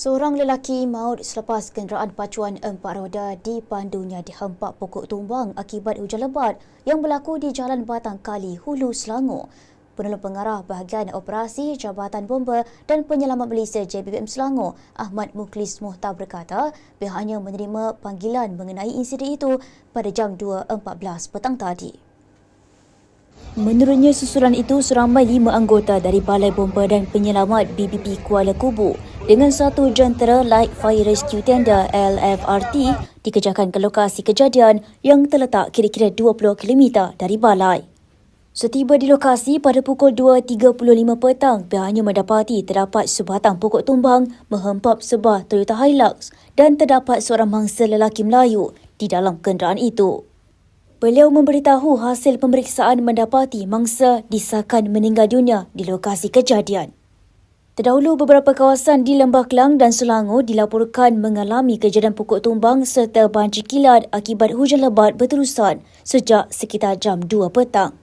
Seorang lelaki maut selepas kenderaan pacuan empat roda dipandunya dihempak pokok tumbang akibat hujan lebat yang berlaku di Jalan Batang Kali, Hulu, Selangor. Penolong pengarah bahagian operasi Jabatan Bomba dan Penyelamat Malaysia JBBM Selangor, Ahmad Muklis Muhtar berkata pihaknya menerima panggilan mengenai insiden itu pada jam 2.14 petang tadi. Menurutnya susulan itu seramai lima anggota dari Balai Bomba dan Penyelamat BBP Kuala Kubu dengan satu jentera Light Fire Rescue Tender LFRT dikejarkan ke lokasi kejadian yang terletak kira-kira 20 km dari balai. Setiba di lokasi pada pukul 2.35 petang, pihaknya mendapati terdapat sebatang pokok tumbang menghempap sebuah Toyota Hilux dan terdapat seorang mangsa lelaki Melayu di dalam kenderaan itu. Beliau memberitahu hasil pemeriksaan mendapati mangsa disahkan meninggal dunia di lokasi kejadian. Terdahulu beberapa kawasan di Lembah Kelang dan Selangor dilaporkan mengalami kejadian pokok tumbang serta banjir kilat akibat hujan lebat berterusan sejak sekitar jam 2 petang.